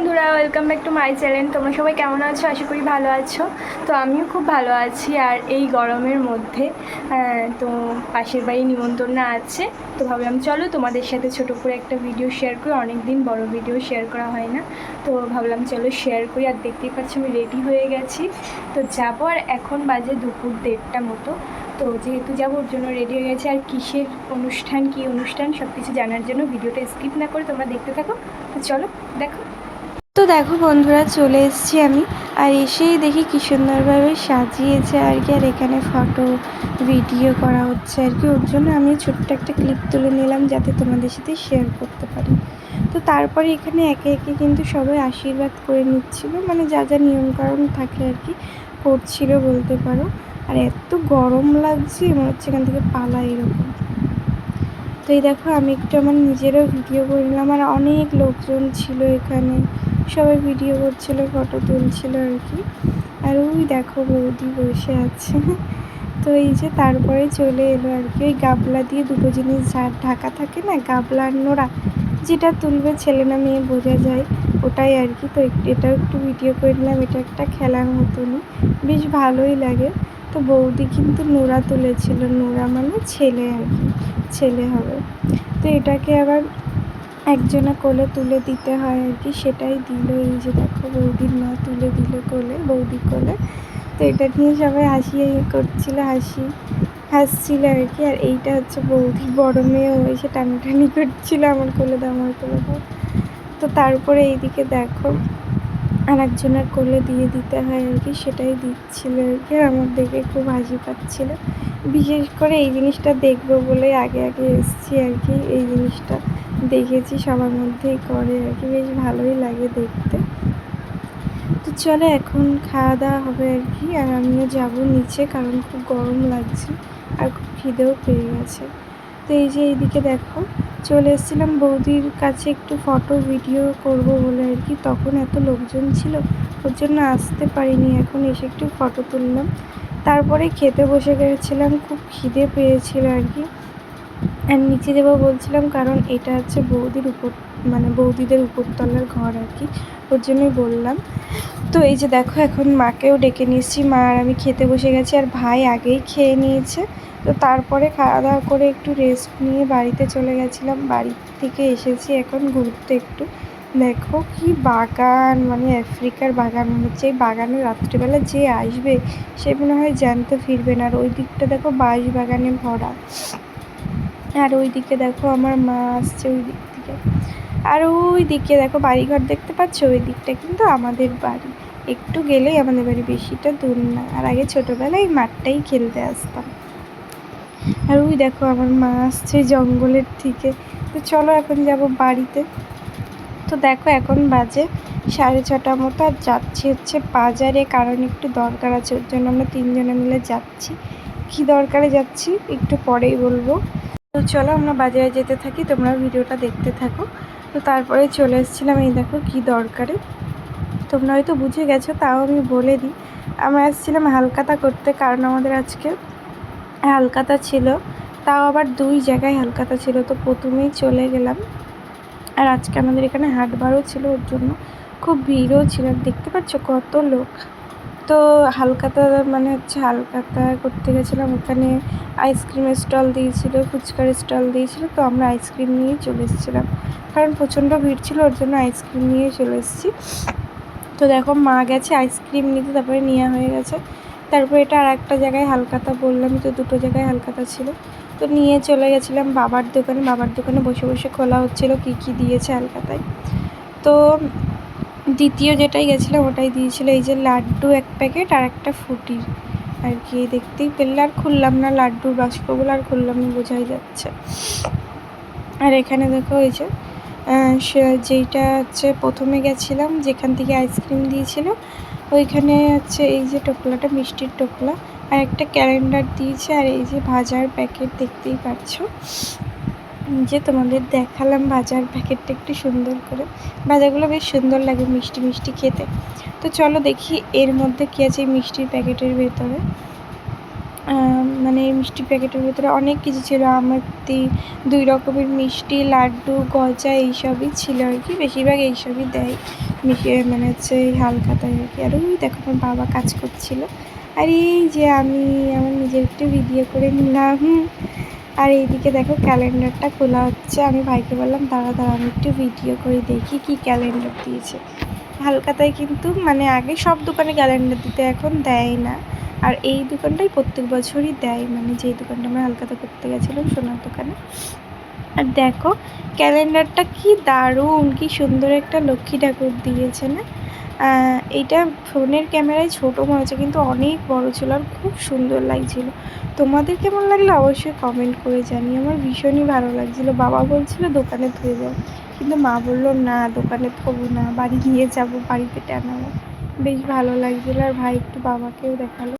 বন্ধুরা welcome back to my channel তোমরা সবাই কেমন আছো? আশা করি ভালো আছো। তো আমিও খুব ভালো আছি, আর এই গরমের মধ্যে তো পাশের বাড়ি নিমন্ত্রণ আছে। তো ভাবলাম, চলো তোমাদের সাথে ছোটো করে একটা ভিডিও শেয়ার করি। অনেক দিন বড় ভিডিও শেয়ার করা হয় না। তো ভাবলাম, চলো শেয়ার করি। আর দেখতেই পাচ্ছি, আমি রেডি হয়ে গেছি। তো যাব আর এখন বাজে দুপুর দেড়টা মতো। তো যেহেতু যাব, ওর জন্য রেডি হয়ে গেছে। আর কিসের অনুষ্ঠান, কী অনুষ্ঠান সব কিছু জানার জন্য ভিডিওটা স্কিপ না করে তোমরা দেখতে থাকো। তো চলো, দেখো। তো দেখো বন্ধুরা, চলে এসেছি আমি আর এসেই দেখি কি সুন্দরভাবে সাজিয়েছে আর কি, আর এখানে ফটো ভিডিও করা হচ্ছে আর কি। ওর জন্য আমি ছোট্ট একটা ক্লিপ তুলে নিলাম যাতে তোমাদের সাথে শেয়ার করতে পারি। তো তারপরে এখানে একে একে কিন্তু সবাই আশীর্বাদ করে নিচ্ছিল মানে যা যা নিয়মকানুন থাকে আর কি করছিল বলতে পারো। আর এত গরম লাগছে, মনে হচ্ছে এখান থেকে পালা এরকম। তো এই দেখো, আমি একটু আমার নিজেরও ভিডিও করে নিলাম। আর অনেক লোকজন ছিল এখানে। সবাই ভিডিও করছিল ফটো তুলছিল আর কি। আর ওই দেখো বৌদি বসে আছে। তো এই যে তারপরে চলে এলো আর কি। ওই গাবলা দিয়ে দুটো জিনিস ঝাড়, ঢাকা থাকে না, গাবলা আর নোড়া। যেটা তুলবে ছেলে না মেয়ে বোঝা যায়। ওটাই আর কি। তো এটাও একটু ভিডিও করে নিলাম। এটা একটা খেলার মতনই। বেশ ভালোই লাগে। তো বৌদি কিন্তু নোড়া তুলেছিল, নোরা মানে ছেলে আর কি, ছেলে হবে। তো এটাকে আবার একজনা কোলে তুলে দিতে হয় আর কি, সেটাই দিল। এই যে দেখো বৌদির মা তুলে দিল কোলে, বৌদি কোলে। তো এটা নিয়ে সবাই হাসি করছিল, হাসি, হাসছিল আর কি। আর এইটা হচ্ছে বৌদি বড় মেয়েও এসে টানাটানি করছিল আমার কোলে দাও আমার কোলে। তো তারপরে এইদিকে দেখো আর একজনের কোলে দিয়ে দিতে হয় আর কি, সেটাই দিচ্ছিল আর কি আমার দেখে খুব হাসি পাচ্ছিল। বিশেষ করে এই জিনিসটা দেখব বলে আগে আগে এসেছি আর কি, এই জিনিসটা দেখেছি সবার মধ্যেই করে আর কি, বেশ ভালোই লাগে দেখতে। তো চলো এখন খাওয়া দাওয়া হবে আর কি, আর আমিও যাব নিচে কারণ খুব গরম লাগছে আর খুব খিদেও পেয়ে গেছে। তো এই যে এইদিকে দেখো চলে এসেছিলাম বৌদির কাছে একটু ফটো ভিডিও করব বলে আর কি। তখন এত লোকজন ছিল, ওর জন্য আসতে পারিনি। এখন এসে একটু ফটো তুললাম। তারপরে খেতে বসে গেছিলাম, খুব খিদে পেয়েছিল আর কি। আর নিচে যাব বলছিলাম, কারণ এটা হচ্ছে বৌদির উপর মানে বৌদিদের উপরতলার ঘর আর কি। ওর জন্যই বললাম, তো এই যে দেখো এখন মাকেও ডেকে নিয়েছি, মা আর আমি খেতে বসে গেছি আর ভাই আগেই খেয়ে নিয়েছে। তো তারপরে খাওয়া দাওয়া করে একটু রেস্ট নিয়ে বাড়িতে চলে গেছিলাম। বাড়ি থেকে এসেছি এখন ঘুরতে একটু। দেখো কি বাগান মানে আফ্রিকার বাগান মনে হচ্ছে। এই বাগানে রাত্রিবেলা যে আসবে, সে মনে হয় জ্যান্ত ফিরবে না। আর ওই দিকটা দেখো বাঁশ বাগানে ভরা। আর ওই দিকে দেখো আমার মা আসছে ওই দিক থেকে। আর ওই দিকে দেখো বাড়িঘর দেখতে পাচ্ছ? ওই দিকটা কিন্তু আমাদের বাড়ি। একটু গেলেই আমাদের বাড়ি, বেশিটা দূর না। আর আগে ছোটোবেলায় মাঠটাই খেলতে আসতাম। আর ওই দেখো আমার মা আসছে জঙ্গলের থেকে তো চলো এখন যাব বাড়িতে। তো দেখো এখন বাজে সাড়ে ছটা মতো আর যাচ্ছি হচ্ছে বাজারে। কারণ একটু দরকার আছে, ওর জন্য আমরা তিনজনে মিলে যাচ্ছি। কী দরকারে যাচ্ছি একটু পরেই বলব। তো চলো আমরা বাজারে যেতে থাকি তোমরা ভিডিওটা দেখতে থাকো। তো তারপরে চলে এসেছিলাম, এই দেখো কী দরকারে। তোমরা হয়তো বুঝে গেছো, তাও আমি বলে দিই। আমরা এসেছিলাম হালকাতা করতে, কারণ আমাদের আজকে হালকাতা ছিল। তাও আবার দুই জায়গায় হালকাতা ছিল, তো প্রথমেই চলে গেলাম। আর আজকে আমাদের এখানে হাটবারও ছিল ওর জন্য। খুব ভিড়ও ছিল, দেখতে পাচ্ছ কত লোক। তো হালকাতা মানে হচ্ছে হালকাতা করতে গেছিলাম। ওখানে আইসক্রিমের স্টল দিয়েছিল, ফুচকার স্টল দিয়েছিল, তো আমরা আইসক্রিম নিয়ে চলে এসেছিলাম। কারণ প্রচণ্ড ভিড় ছিল, ওর জন্য আইসক্রিম নিয়ে চলে এসেছি। তো দেখো, মা গেছে, আইসক্রিম নিতে তারপরে নেওয়া হয়ে গেছে। তারপর এটা আর একটা জায়গায় হালকাতা বললাম তো দুটো জায়গায় হালকাতা ছিল। তো নিয়ে চলে গেছিলাম বাবার দোকানে। বাবার দোকানে বসে বসে খোলা হচ্ছিল কী কী দিয়েছে হালকাতায়। তো দ্বিতীয় যেটাই গেছিলাম ওটাই দিয়েছিল। এই যে লাড্ডু এক প্যাকেট আর একটা ফুটি আর কি দেখতেই পেলে, আর খুললাম না লাড্ডুর বাষ্পগুলো, আর খুললাম না, বোঝাই যাচ্ছে। আর এখানে দেখো ওই যে যেইটা হচ্ছে প্রথমে গেছিলাম, যেখান থেকে আইসক্রিম দিয়েছিল, ওইখানে হচ্ছে এই যে টোপলাটা, মিষ্টির টোপলা, আর একটা ক্যালেন্ডার দিয়েছে, আর এই যে ভাজার প্যাকেট দেখতেই পাচ্ছ। যে তোমাদের দেখালাম বাজার প্যাকেটটা একটু সুন্দর করে। বাজারগুলো বেশ সুন্দর লাগে, মিষ্টি মিষ্টি খেতে। তো চলো দেখি এর মধ্যে কী আছে মিষ্টির প্যাকেটের ভেতরে। মানে মিষ্টি প্যাকেটের ভেতরে অনেক কিছু ছিল। আমারতি, দুই রকমের মিষ্টি, লাড্ডু, গজা এইসবই ছিল আর কি। বেশিরভাগ এইসবই দেয়। মানে হচ্ছে হালখাতায় আর কি। আর ওই দেখো আমার বাবা কাজ করছিল। আর এই যে আমি আমার নিজের একটু ভিডিও করে নিলাম আর এইদিকে দেখো ক্যালেন্ডারটা খোলা হচ্ছে। আমি ভাইকে বললাম, দাঁড়া দাঁড়া, আমি একটু ভিডিও করে দেখি কি ক্যালেন্ডার দিয়েছে। হালকাতায় কিন্তু মানে আগে সব দোকানে ক্যালেন্ডার দিতে এখন দেয় না। আর এই দোকানটাই প্রত্যেক বছরই দেয়। মানে যেই দোকানটা আমরা হালকাতা করতে গেছিলাম, সোনার দোকানে। আর দেখো, ক্যালেন্ডারটা কি দারুণ, কি সুন্দর একটা লক্ষ্মী ঠাকুর দিয়েছে না? এইটা ফোনের ক্যামেরায় ছোট মনে হচ্ছে, কিন্তু অনেক বড় ছিল আর খুব সুন্দর লাগছিল। তোমাদের কেমন লাগল অবশ্যই কমেন্ট করে জানি আমার ভীষণই ভালো লাগছিল। বাবা বলছিল, দোকানে ধুয়ে যাও কিন্তু মা বলল, না, দোকানে থবো না, বাড়ি নিয়ে যাব, বাড়িতে টানাবো বেশ ভালো লাগছিল। আর ভাই একটু বাবাকেও দেখাল।